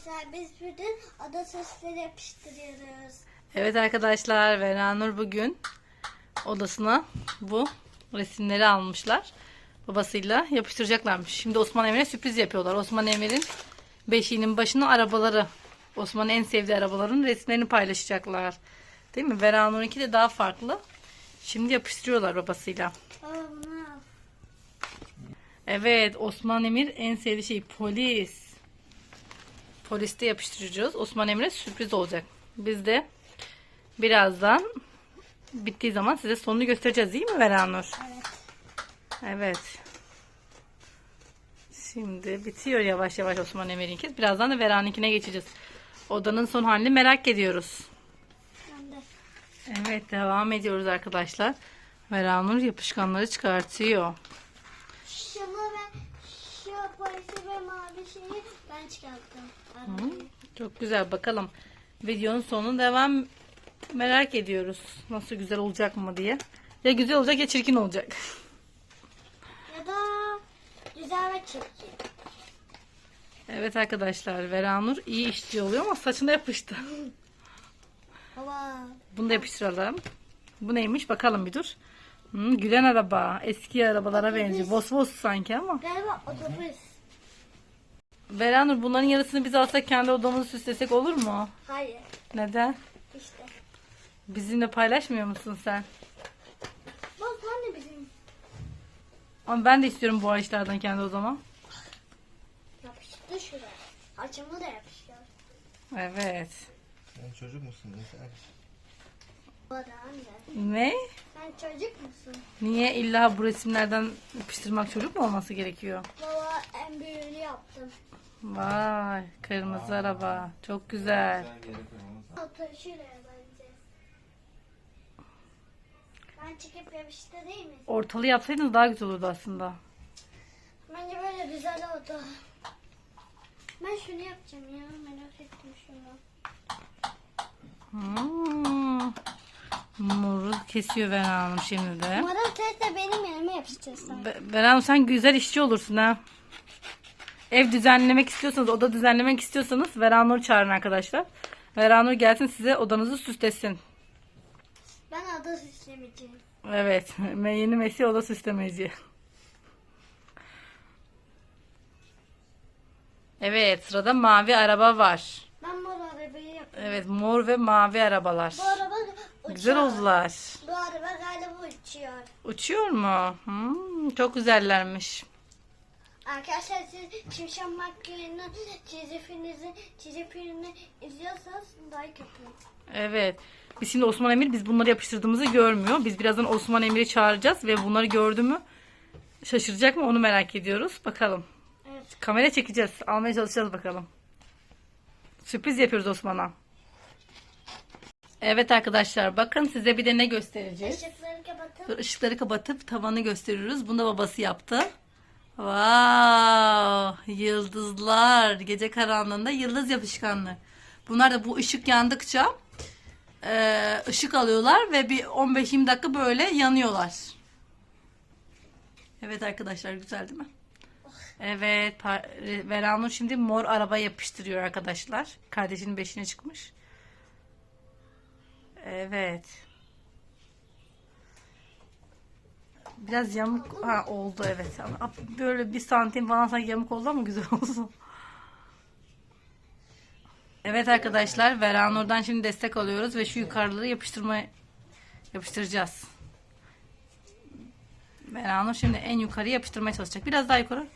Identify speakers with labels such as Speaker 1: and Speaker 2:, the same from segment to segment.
Speaker 1: arkadaşlar biz bütün ada sosları yapıştırıyoruz.
Speaker 2: Evet arkadaşlar Veranur bugün odasına bu resimleri almışlar. Babasıyla yapıştıracaklarmış. Şimdi Osman Emir'e sürpriz yapıyorlar. Osman Emir'in beşiğinin başına arabaları. Osman'ın en sevdiği arabaların resimlerini paylaşacaklar. Değil mi? Veranur'unki de daha farklı. Şimdi yapıştırıyorlar babasıyla. Evet Osman Emir en sevdiği şey polis. Poliste yapıştıracağız. Osman Emir'e sürpriz olacak. Biz de birazdan bittiği zaman size sonunu göstereceğiz değil mi Veranur?
Speaker 1: Evet.
Speaker 2: Evet. Şimdi bitiyor yavaş yavaş Osman Emir'inki. Birazdan da Veran'ınkine geçeceğiz. Odanın son halini merak ediyoruz.
Speaker 1: Ben de.
Speaker 2: Evet devam ediyoruz arkadaşlar. Veranur yapışkanları çıkartıyor.
Speaker 1: Şunu ve şu polisi ve mavi şeyi ben çıkarttım. Arabayı.
Speaker 2: Çok güzel bakalım. Videonun sonu devam merak ediyoruz. Nasıl güzel olacak mı diye. Ya güzel olacak ya çirkin olacak.
Speaker 1: Ya da güzel ve çirkin.
Speaker 2: Evet arkadaşlar Veranur iyi işçi oluyor ama saçına yapıştı.
Speaker 1: Baba.
Speaker 2: Bunu da yapıştıralım. Bu neymiş bakalım bir dur. Hmm, gülen araba. Eski arabalara benziyor. Vos vos sanki ama.
Speaker 1: Galiba otobüs.
Speaker 2: Veranur bunların yarısını biz alsak kendi odamızı süslesek olur mu?
Speaker 1: Hayır.
Speaker 2: Neden?
Speaker 1: İşte.
Speaker 2: Bizimle paylaşmıyor musun sen?
Speaker 1: Bak anne bizim.
Speaker 2: Ama ben de istiyorum bu ağaçlardan kendi odama.
Speaker 1: Yapıştı şuraya. Açımı da yapıştı.
Speaker 2: Evet.
Speaker 3: Sen çocuk musun? Yeter.
Speaker 2: Ne?
Speaker 1: Sen çocuk musun?
Speaker 2: Niye illa bu resimlerden yapıştırmak çocuk mu olması gerekiyor?
Speaker 1: Baba en büyüğünü yaptım.
Speaker 2: Vay kırmızı araba. Çok güzel.
Speaker 1: Otur şuraya bence. Ben çıkıp yapıştırayım mı?
Speaker 2: Ortalı yapsaydınız daha güzel olurdu aslında.
Speaker 1: Bence böyle güzel oldu. Ben şunu yapacağım ya. Merak ettim şunu.
Speaker 2: Hmm. Moru kesiyor Beren Hanım şimdi de.
Speaker 1: Umarım teyze benim yerime yapıştırsın.
Speaker 2: Be- Beren Hanım sen güzel işçi olursun ha. Ev düzenlemek istiyorsanız, oda düzenlemek istiyorsanız Veranur çağırın arkadaşlar. Veranur gelsin size odanızı süslesin.
Speaker 1: Ben ada süslemeyeceğim.
Speaker 2: Evet. Yeni Mesih oda süslemeci. Evet. Sırada mavi araba var.
Speaker 1: Ben mor arabayı yapayım.
Speaker 2: Evet. Mor ve mavi arabalar.
Speaker 1: Bu araba uçuyor.
Speaker 2: Güzel oldular.
Speaker 1: Bu araba galiba uçuyor.
Speaker 2: Uçuyor mu? Hmm, çok güzellermiş.
Speaker 1: Arkadaşlar siz Şimşek McQueen'in çizgi filmini, çizgi filmini izliyorsanız like yapın.
Speaker 2: Evet. Biz şimdi Osman Emir biz bunları yapıştırdığımızı görmüyor. Biz birazdan Osman Emir'i çağıracağız ve bunları gördü mü şaşıracak mı onu merak ediyoruz. Bakalım.
Speaker 1: Evet.
Speaker 2: Kamera çekeceğiz. Almaya çalışacağız bakalım. Sürpriz yapıyoruz Osman'a. Evet arkadaşlar bakın size bir de ne göstereceğiz.
Speaker 1: Işıkları kapatın.
Speaker 2: Dur, ışıkları kapatıp tavanı gösteriyoruz. Bunu da babası yaptı. Wow, yıldızlar. Gece karanlığında yıldız yapışkanlı. Bunlar da bu ışık yandıkça e, ışık alıyorlar ve bir 15-20 dakika böyle yanıyorlar. Evet arkadaşlar güzel değil mi? Evet, pa- Veranur şimdi mor araba yapıştırıyor arkadaşlar. Kardeşinin beşine çıkmış. Evet. Biraz yamuk ha, oldu evet. Ama Böyle bir santim falan sanki yamuk oldu ama güzel olsun. Evet arkadaşlar Veranur'dan şimdi destek alıyoruz ve şu yukarıları yapıştırma yapıştıracağız. Veranur şimdi en yukarı yapıştırmaya çalışacak. Biraz daha yukarı.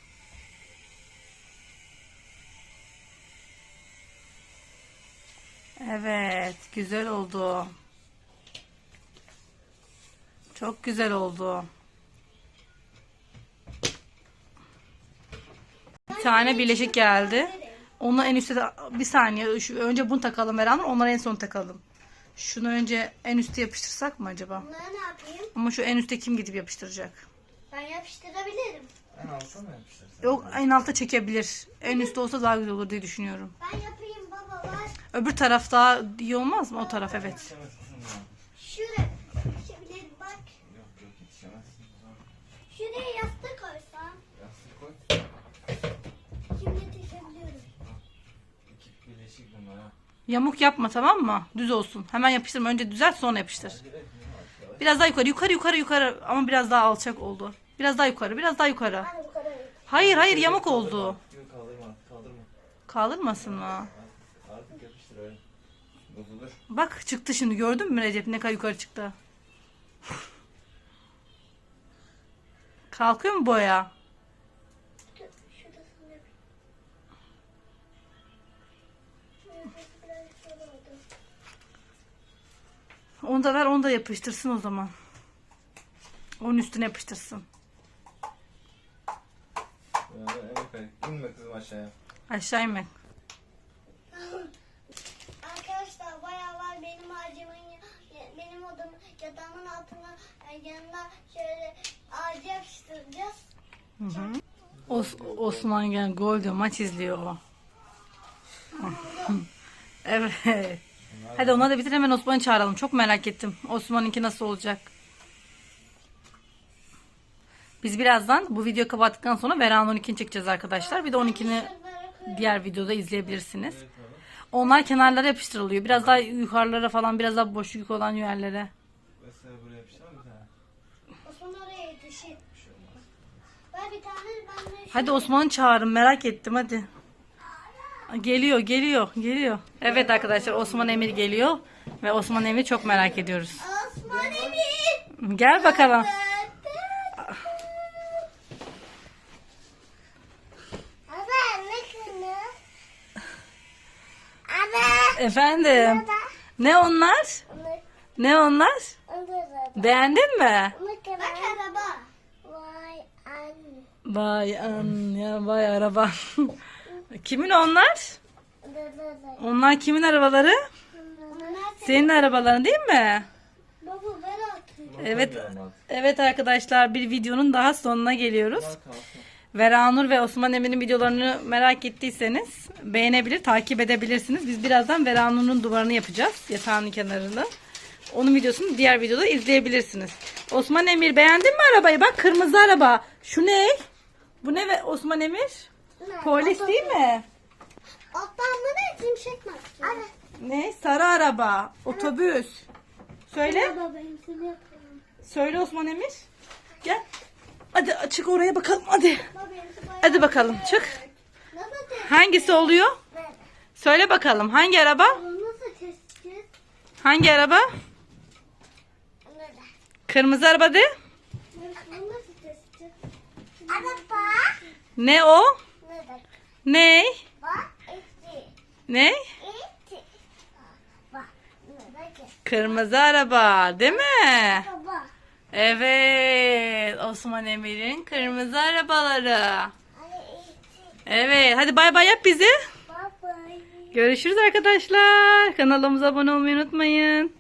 Speaker 2: Evet, güzel oldu. Çok güzel oldu. Bir tane bileşik geldi. Onu en üstte de bir saniye. Şu, önce bunu takalım beraber. Onları en son takalım. Şunu önce en üste yapıştırsak mı acaba?
Speaker 1: Bunları ne yapayım?
Speaker 2: Ama şu en üste kim gidip yapıştıracak?
Speaker 1: Ben yapıştırabilirim.
Speaker 3: En alta mı yapıştırsın?
Speaker 2: Yok en alta çekebilir. En üstte olsa daha güzel olur diye düşünüyorum.
Speaker 1: Ben yapayım baba var.
Speaker 2: Öbür taraf daha iyi olmaz mı? O taraf evet.
Speaker 1: Şuraya. Yetişebilirim bak.
Speaker 3: Yok yok yetişemezsin.
Speaker 1: Şuraya yastık koysam.
Speaker 3: Yastık koy.
Speaker 1: Şimdi yetişebiliyorum.
Speaker 3: İki, Değişik bunlar ha.
Speaker 2: Yamuk yapma tamam mı? Düz olsun. Hemen yapıştırma. Önce düzelt sonra yapıştır. Biraz daha yukarı yukarı yukarı yukarı ama biraz daha alçak oldu. Biraz daha yukarı biraz daha yukarı.
Speaker 1: Hadi kadar.
Speaker 2: Hayır hayır yamuk oldu.
Speaker 3: Kaldırma kaldırma.
Speaker 2: Kaldırmasın mı?
Speaker 3: Artık, öyle. Bozulur.
Speaker 2: Bak çıktı şimdi gördün mü Recep ne kadar yukarı çıktı. Kalkıyor mu boya? Onu da ver onu da yapıştırsın o zaman. Onun üstüne yapıştırsın.
Speaker 3: Yukarı. İnme kızım aşağıya.
Speaker 2: Aşağı inme.
Speaker 1: Arkadaşlar bayağı var benim ağacımın ya- benim odam yatağımın altına e, yanına şöyle ağacı yapıştıracağız.
Speaker 2: Hı hı. Os Osman gel gol diyor maç izliyor o. evet. Hadi ona da bitir hemen Osman'ı çağıralım. Çok merak ettim. Osman'ınki nasıl olacak? Biz birazdan bu videoyu kapattıktan sonra Vera'nın 12'ni çekeceğiz arkadaşlar. Bir de 12'ni
Speaker 1: Şunları koy-
Speaker 2: diğer videoda izleyebilirsiniz. Onlar kenarlara yapıştırılıyor. Biraz daha yukarılara falan biraz daha boşluk olan yerlere.
Speaker 3: Mesela buraya yapıştır mı bir tane?
Speaker 1: Osman oraya yetişir.
Speaker 3: Bir şey olmaz.
Speaker 1: Ver bir tane ben de
Speaker 2: Hadi Osman'ı çağırın merak ettim hadi. Geliyor geliyor geliyor. Evet arkadaşlar Osman Emir geliyor. Ve Osman Emir çok merak ediyoruz.
Speaker 1: Osman Emir.
Speaker 2: Gel bakalım.
Speaker 1: Abi ne kını? Abi.
Speaker 2: Efendim. Ne onlar? Ne onlar? Beğendin mi?
Speaker 1: Bak araba. Vay anne.
Speaker 2: Vay an ya vay araba. kimin onlar? Onlar kimin arabaları? Senin arabaların değil mi?
Speaker 1: Baba ver artık.
Speaker 2: Evet. Evet arkadaşlar bir videonun daha sonuna geliyoruz. Veranur ve Osman Emir'in videolarını merak ettiyseniz beğenebilir, takip edebilirsiniz. Biz birazdan Veranur'un duvarını yapacağız. Yatağın kenarını. Onun videosunu diğer videoda izleyebilirsiniz. Osman Emir beğendin mi arabayı? Bak kırmızı araba. Şu ne? Bu ne ve Osman Emir? Polis değil mi?
Speaker 1: Alttan da ne şimşek maske? Anne.
Speaker 2: Ne? Sarı araba. Otobüs. Söyle.
Speaker 1: Baba benimkini yapalım.
Speaker 2: Söyle Osman Emir. Gel. Hadi çık oraya bakalım hadi.
Speaker 1: Baba benimki bayağı
Speaker 2: Hadi bakalım çık.
Speaker 1: Nasıl test?
Speaker 2: Hangisi oluyor? Söyle bakalım hangi araba?
Speaker 1: Bunu nasıl testeceğiz?
Speaker 2: Hangi araba? Kırmızı araba de.
Speaker 1: Bunu? Araba.
Speaker 2: Ne o?
Speaker 1: Ne
Speaker 2: Ne? Kırmızı araba değil mi? Evet. Osman Emir'in kırmızı arabaları. Evet. Hadi bay bay yap bizi. Görüşürüz arkadaşlar. Kanalımıza abone olmayı unutmayın.